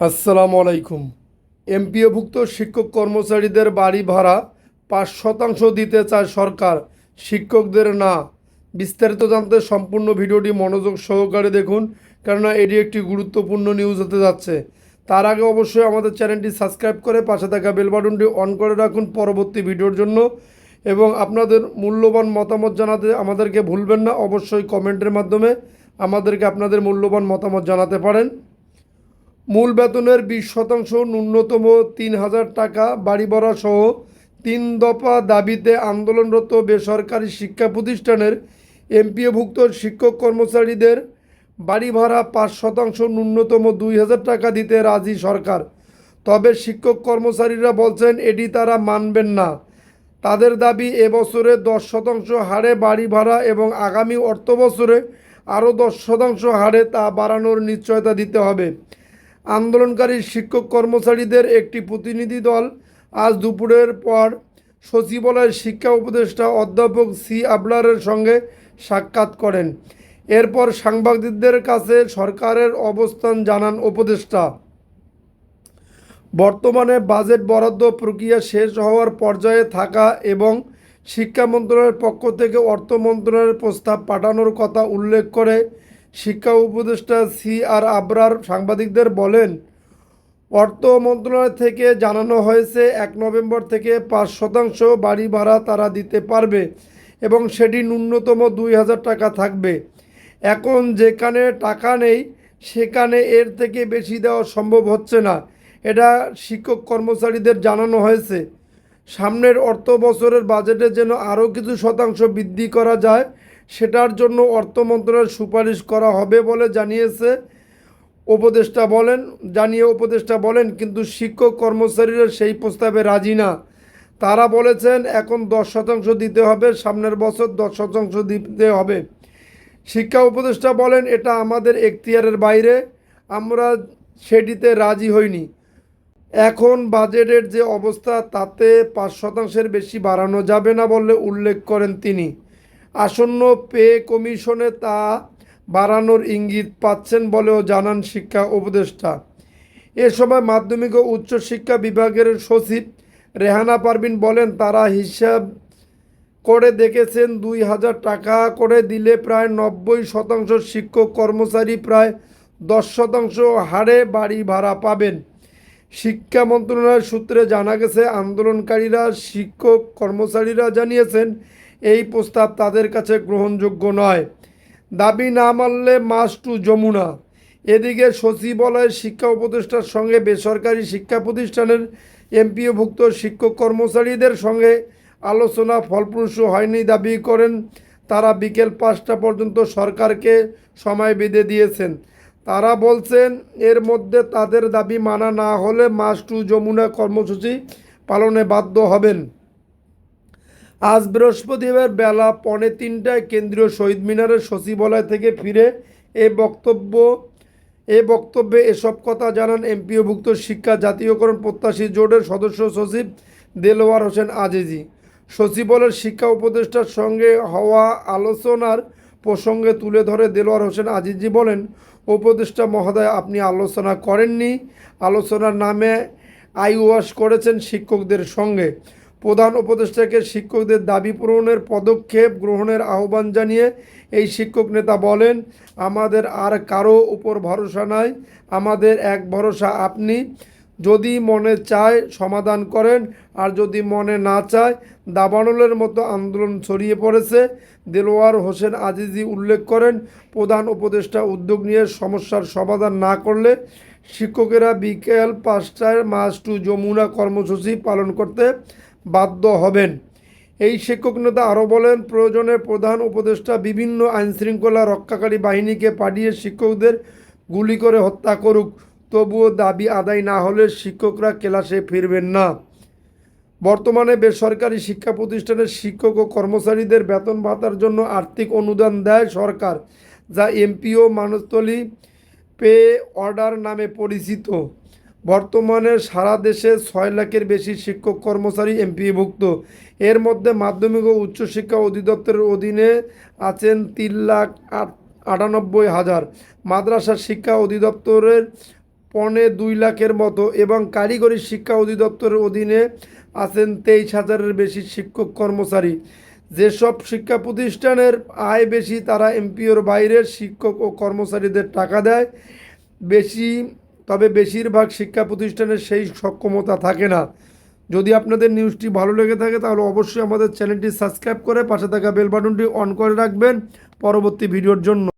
আসসালামু আলাইকুম। এমপিওভুক্ত শিক্ষক কর্মচারীদের বাড়ি ভাড়া পাঁচ শতাংশ দিতে চায় সরকার। শিক্ষকদের না। বিস্তারিত জানতে সম্পূর্ণ ভিডিওটি মনোযোগ সহকারে দেখুন, কেননা এটি একটি গুরুত্বপূর্ণ নিউজ হতে যাচ্ছে। তার আগে অবশ্যই আমাদের চ্যানেলটি সাবস্ক্রাইব করে পাশে থাকা বেল বাটনটি অন করে রাখুন পরবর্তী ভিডিওর জন্য। এবং আপনাদের মূল্যবান মতামত জানাতে আমাদেরকে ভুলবেন না, অবশ্যই কমেন্টের মাধ্যমে আমাদেরকে আপনাদের মূল্যবান মতামত জানাতে পারেন। মূল বেতনের বিশ শতাংশ ন্যূনতম তিন হাজার টাকা বাড়ি সহ তিন দফা দাবিতে আন্দোলনরত বেসরকারি শিক্ষা প্রতিষ্ঠানের এমপিওভুক্ত শিক্ষক কর্মচারীদের বাড়ি ভাড়া পাঁচ শতাংশ ন্যূনতম দুই হাজার টাকা দিতে রাজি সরকার। তবে শিক্ষক কর্মচারীরা বলছেন, এটি তারা মানবেন না। তাদের দাবি এবছরে দশ শতাংশ হারে বাড়ি ভাড়া এবং আগামী অর্থ বছরে আরও দশ শতাংশ হারে তা বাড়ানোর নিশ্চয়তা দিতে হবে। আন্দোলনকারী শিক্ষক কর্মচারীদের একটি প্রতিনিধি দল আজ দুপুরের পর সচিবালয়ের শিক্ষা উপদেষ্টা অধ্যাপক সি আবলারের সঙ্গে সাক্ষাৎ করেন। এরপর সাংবাদিকদের কাছে সরকারের অবস্থান জানান উপদেষ্টা। বর্তমানে বাজেট বরাদ্দ প্রক্রিয়া শেষ হওয়ার পর্যায়ে থাকা এবং শিক্ষা মন্ত্রণালয়ের পক্ষ থেকে অর্থ মন্ত্রণালয়ের প্রস্তাব পাঠানোর কথা উল্লেখ করে শিক্ষা উপদেষ্টা সি আর আবরার সাংবাদিকদের বলেন, অর্থ মন্ত্রণালয় থেকে জানানো হয়েছে, এক নভেম্বর থেকে পাঁচ শতাংশ বাড়ি ভাড়া তারা দিতে পারবে এবং সেটি ন্যূনতম দুই হাজার টাকা থাকবে। এখন যেখানে টাকা নেই, সেখানে এর থেকে বেশি দেওয়া সম্ভব হচ্ছে না। এটা শিক্ষক কর্মচারীদের জানানো হয়েছে। সামনের অর্থ বছরের বাজেটে যেন আরও কিছু শতাংশ বৃদ্ধি করা যায় সেটার জন্য অর্থ মন্ত্রণালয়ের সুপারিশ করা হবে বলে জানিয়েছে। উপদেষ্টা বলেন, জানিয়ে উপদেষ্টা বলেন, কিন্তু শিক্ষক কর্মচারীরা সেই প্রস্তাবে রাজি না। তারা বলেছেন, এখন দশ শতাংশ দিতে হবে, সামনের বছর দশ শতাংশ দিতে হবে। শিক্ষা উপদেষ্টা বলেন, এটা আমাদের এখতিয়ারের বাইরে, আমরা সেটিতে রাজি হইনি। এখন বাজেটের যে অবস্থা, তাতে পাঁচ শতাংশের বেশি বাড়ানো যাবে না বলে উল্লেখ করেন তিনি। আসন্ন পে কমিশনে তা বাড়ানোর ইঙ্গিত পাচ্ছেন বলেও জানান শিক্ষা উপদেষ্টা। এ সময় মাধ্যমিক ও উচ্চশিক্ষা বিভাগের সচিব রেহানা পারভিন বলেন, তারা হিসাব করে দেখেছেন দুই হাজার টাকা করে দিলে প্রায় নব্বই শতাংশ শিক্ষক কর্মচারী প্রায় দশ শতাংশ হারে বাড়ি ভাড়া পাবেন। শিক্ষা মন্ত্রণালয়ের সূত্রে জানা গেছে, আন্দোলনকারীরা শিক্ষক কর্মচারীরা জানিয়েছেন এই প্রস্তাব তাদের কাছে গ্রহণযোগ্য নয়। দাবি না মানলে মাস টু যমুনা। এদিকে সচিবালয়ের শিক্ষা উপদেষ্টার সঙ্গে বেসরকারি শিক্ষা প্রতিষ্ঠানের এমপিওভুক্ত শিক্ষক কর্মচারীদের সঙ্গে আলোচনা ফলপ্রসূ হয়নি দাবি করেন তারা বিকেল পাঁচটা পর্যন্ত সরকারকে সময় বেঁধে দিয়েছেন। তারা বলছেন, এর মধ্যে তাদের দাবি মানা না হলে মাস টু যমুনা কর্মসূচি পালনে বাধ্য হবেন। আজ বৃহস্পতিবার বেলা পৌনে তিনটায় কেন্দ্রীয় শহীদ মিনারের সচিবালয় থেকে ফিরে এ বক্তব্য, এ বক্তব্যে এসব কথা জানান এমপিওভুক্ত শিক্ষা, জাতীয়করণ প্রত্যাশী জোটের সদস্য সচিব দেলোয়ার হোসেন আজিজি। সচিবালয়ের শিক্ষা উপদেষ্টার সঙ্গে হওয়া আলোচনার প্রসঙ্গে তুলে ধরে দেলোয়ার হোসেন আজিজি বলেন, উপদেষ্টা মহোদয়, আপনি আলোচনা করেননি। আলোচনার নামে আইওয়াশ করেছেন শিক্ষকদের সঙ্গে। প্রধান উপদেষ্টাকে শিক্ষকদের দাবি পূরণের পদক্ষেপ গ্রহণের আহ্বান জানিয়ে এই শিক্ষক নেতা বলেন, আমাদের আর কারও উপর ভরসা নাই, আমাদের এক ভরসা আপনি। যদি মনে চায় সমাধান করেন, আর যদি মনে না চায়, দাবানলের মতো আন্দোলন ছড়িয়ে পড়েছে। দেলোয়ার হোসেন আজিজি উল্লেখ করেন, প্রধান উপদেষ্টা উদ্যোগ নিয়ে সমস্যার সমাধান না করলে শিক্ষকেরা বিকেল পাঁচটায় মাস টু যমুনা কর্মসূচি পালন করতে বাধ্য হবেন। এই শিক্ষক নেতা আরও বলেন, প্রয়োজনে প্রধান উপদেষ্টা বিভিন্ন আইনশৃঙ্খলা রক্ষাকারী বাহিনীকে পাঠিয়ে শিক্ষকদের গুলি করে হত্যা করুক। তবুও দাবি আদায় না হলে শিক্ষকরা ক্লাসে ফিরবেন না। বর্তমানে বেসরকারি শিক্ষা প্রতিষ্ঠানের শিক্ষক ও কর্মচারীদের বেতন ভাতার জন্য আর্থিক অনুদান দেয় সরকার, যা এমপিও মানস্থলী পে অর্ডার নামে পরিচিত। বর্তমানে সারা দেশে ছয় লাখের বেশি শিক্ষক কর্মচারী এমপিভুক্ত। এর মধ্যে মাধ্যমিক ও উচ্চশিক্ষা অধিদপ্তরের অধীনে আছেন তিন লাখ আট আটানব্বই হাজার। মাদ্রাসা শিক্ষা অধিদপ্তরের পনে দুই লাখের মতো এবং কারিগরি শিক্ষা অধিদপ্তরের অধীনে আছেন তেইশ হাজারের বেশি শিক্ষক কর্মচারী। যেসব শিক্ষা প্রতিষ্ঠানের আয় বেশি, তারা এমপিওর বাইরের শিক্ষক ও কর্মচারীদের টাকা দেয়। বেশি তবে বেশিরভাগ শিক্ষা প্রতিষ্ঠানের সেই সক্ষমতা থাকে না। যদি আপনাদের নিউজটি ভালো লেগে থাকে, তাহলে অবশ্যই আমাদের চ্যানেলটি সাবস্ক্রাইব করে পাশে থাকা বেল বাটনটি অন করে রাখবেন পরবর্তী ভিডিওর জন্য।